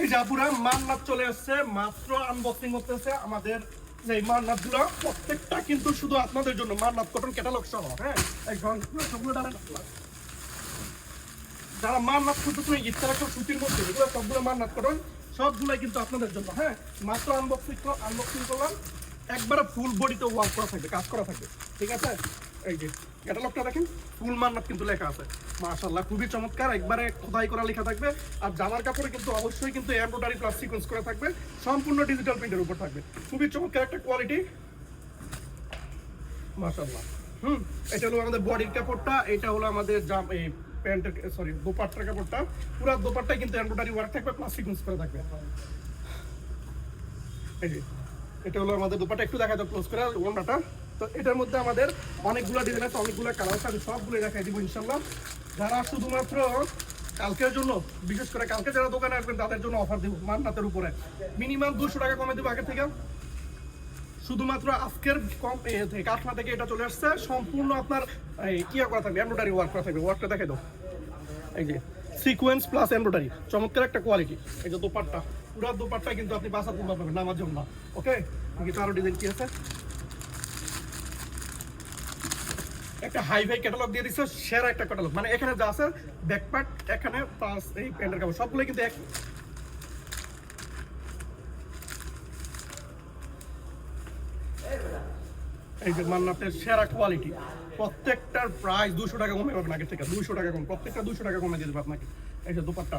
এই জাপুরা মান্নাত চলে আসছে মাত্র আনবক্সিং আমাদেরগুলো প্রত্যেকটা কিন্তু শুধু আপনাদের জন্য, মান্নাত কটন ক্যাটালগ সহ হ্যাঁ? সবগুলো দাঁড়ান যারা মান্নাত ইফতার একটা সুতির মধ্যে এগুলো সবগুলো মান্নাত কটন কিন্তু আপনাদের জন্য হ্যাঁ? মাত্র আনবক্সিং আনবক্সিং করলাম। একবারে ফুল বডিতে ওয়ার্ক করা থাকবে, কাজ করা থাকবে, ঠিক আছে? এই যে ক্যাটালগটা দেখেন, ফুল মান্নাত কিন্তু লেখা আছে। মাশাআল্লাহ, খুবই চমৎকার, একবারে খোদাই করা লেখা থাকবে। আর জামার কাপড়ে কিন্তু অবশ্যই কিন্তু এমব্রয়ডারি প্লাস সিকোয়েন্স করা থাকবে। সম্পূর্ণ ডিজিটাল প্রিন্টের উপর থাকবে। খুবই চমৎকার একটা কোয়ালিটি মাশাআল্লাহ। হুম, এটা হলো আমাদের বডির কাপড়টা, এটা হলো আমাদের জাম এই প্যান্টের সরি দোপাট্টার কাপড়টা। পুরো দোপাট্টায় কিন্তু এমব্রয়ডারি ওয়ার্ক থাকবে প্লাস সিকোয়েন্স করা থাকবে। এই যে, এটা হলো আমাদের দোপাট্টা, একটু দেখা যাক ক্লোজ করে ওনাটা তো এটার মধ্যে আমাদের অনেকগুলো ডিজাইন আছে, অনেকগুলো কালার আছে, আমি সবগুলো দেখাই দিব ইনশাল্লাহ যারা শুধুমাত্র কালকের জন্য, বিশেষ করে কালকে যারা দোকানে আসবেন, তাদের জন্য অফার দিব মান্নাতের উপরে। মিনিমাম দুশো টাকা কমে দেবো আগে থেকে। শুধুমাত্র আজকের কম, এ থেকে এটা চলে আসছে। সম্পূর্ণ আপনার ইয়ে করা থাকবে এমব্রয়ডারি ওয়ার্ক করা থাকবে। ওয়ার্কটা দেখে দাও। এই যে সিকোয়েন্স প্লাস এমব্রয়ডারি চমৎকার একটা কোয়ালিটি এই যে দোপাট্টা। পুরো দোপাট্টা কিন্তু আপনি বাসা তুলতে পারবেন নামার জন্য ওকে কিন্তু আরও ডিজাইন কি আছে। একটা হাই ফাই ক্যাটালগ দিয়ে দিচ্ছে সেরা একটা ক্যাটালগ মানে এখানে যা আছে ব্যাকপ্যাক এখানে প্লাস এই প্যান্টের কাপড় সবগুলো কিন্তু এক এই যে মান্নাতের সেরা কোয়ালিটি প্রত্যেকটার প্রাইস দুশো টাকা কমে পাবেন আগের থেকে দুশো টাকা কম, প্রত্যেকটা দুশো টাকা কমে দিয়ে দেবে আপনাকে। এই যে দোপাট্টা।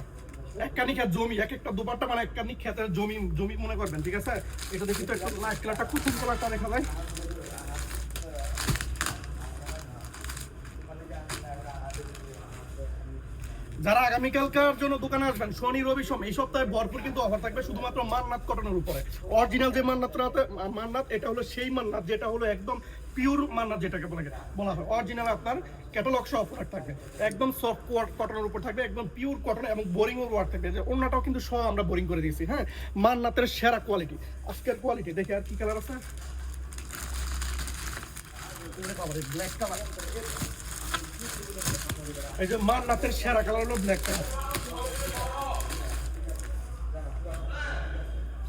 একখানি খেত জমি এক একটা দোপাট্টা মানে একখানি খেতের জমি জমি মনে করবেন, ঠিক আছে? এটা দেখি তো একটা লাইট কালারটা খুব সুন্দর কালারটা দেখা যায় যারা আগামীকালকার জন্য দোকানে আসবেন শনি রবি সোম এই সপ্তাহে ভরপুর কিন্তু অফার থাকবে শুধুমাত্র মান্নাত কটনের উপরে। অরিজিনাল যে মান্নাতটা আছে, মান্নাত এটা হলো সেই মান্নাত যেটা হলো একদম পিওর মান্নাত যেটাকে বলে বলা হয়। অরিজিনাল আপনার ক্যাটালগ সহ প্রোডাক্ট থাকবে। একদম সফট ওয়ার্ক কটনের উপর থাকবে একদম পিওর কটন এবং বোরিং ওয়ার্ক থাকবে। যে অন্যটাও কিন্তু সহ আমরা বোরিং করে দিয়েছি হ্যাঁ? মান্নাতের সেরা কোয়ালিটি আজকের কোয়ালিটি দেখে আর কি কালার আছে। ব্ল্যাক কালার এই যে মান্নাতের সেরা কালার হলো ব্ল্যাক কালার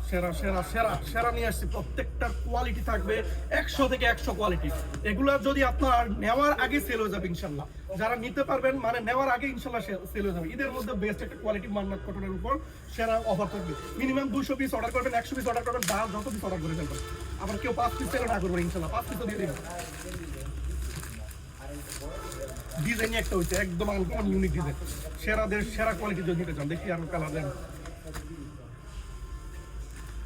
সেরা সেরা সেরা সেরা নিয়ে আসছি। প্রত্যেকটার কোয়ালিটি থাকবে, একশো থেকে একশো কোয়ালিটি এগুলো যদি আপনার নেওয়ার আগে সেল হয়ে যাবে ইনশাল্লাহ। যারা নিতে পারবেন মানে নেওয়ার আগে ইনশাল্লাহ সেল হয়ে যাবে। ঈদের মধ্যে বেস্ট একটা কোয়ালিটি মান্নাত কটনের উপর সেরা অফার থাকবে। মিনিমাম দুশো পিস অর্ডার করবেন, একশো পিস অর্ডার করবেন যা যত পিস অর্ডার করে ফেলবেন। আবার কেউ পাঁচ পিস সেল না করবেন ইনশাল্লাহ। পাঁচ পিসও দিয়ে দেবেন। ডিজাইন একটা হচ্ছে একদম আনকমন ইউনিক ডিজাইন সেরাদের সেরা কোয়ালিটি যদি নিতে চান দেখি আরও কালার দেন।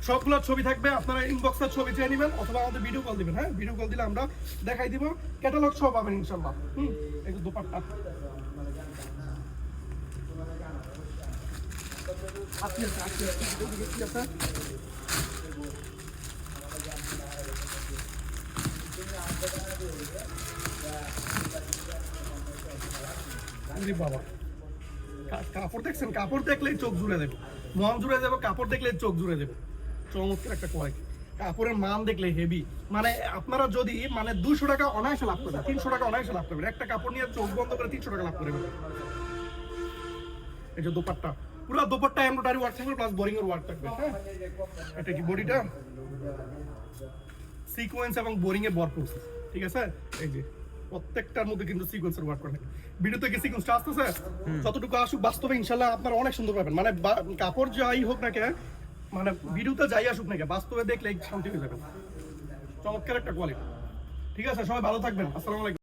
সবগুলো ছবি থাকবে আপনারা ইনবক্সের ছবি চেয়ে নেবেন অথবা আমাদের ভিডিও কল দিবেন হ্যাঁ? ভিডিও কল দিলে আমরা দেখাই দিব ক্যাটালগ সব পাবেন ইনশাল্লাহ হুম? যে দোপাট্টা। আছে, আপনি আছে, এদিকে কি আছে? ওরে বাবা। কাপড় দেখছেন? কাপড় দেখলেই চোখ জুড়ে দেবে। মন জুড়ে যাবে কাপড় দেখলেই চোখ জুড়ে দেবে। চমৎকার একটা কোয়ালিটি কাপড়ের মান দেখলে হেভি মানে আপনারা যদি মানে দুশো টাকা অনায়াসে লাভ করবেন, তিনশো টাকা অনায়াসে লাভ করবেন। একটা কাপড় নিয়ে চোখ বন্ধ করে তিনশো টাকা লাভ করবেন এই যে দোপাট্টা। পুরো দোপাট্টা এমব্রয়ডারি ওয়ার্ক থাকবে প্লাস বোরিং এর ওয়ার্ক থাকবে হ্যাঁ? এটা কি বডিটা সিকোয়েন্স এবং বোরিং এ ভরপুর। ঠিক আছে? এই যে প্রত্যেকটার মধ্যে কিন্তু সিকোয়েন্সের ওয়ার্ক করে থাকে। ভিডিওতে কি সিকোয়েন্সটা আসতেছে? যতটুকু আসুক বাস্তবে ইনশাল্লাহ আপনারা অনেক সুন্দর পাবেন। মানে কাপড় যাই হোক না কেন মানে ভিডিওতে যাই আসুক না কেন বাস্তবে দেখলে শান্তি হয়ে যাবে। চমৎকার একটা কোয়ালিটি ঠিক আছে সবাই ভালো থাকবেন। আসসালামু আলাইকুম।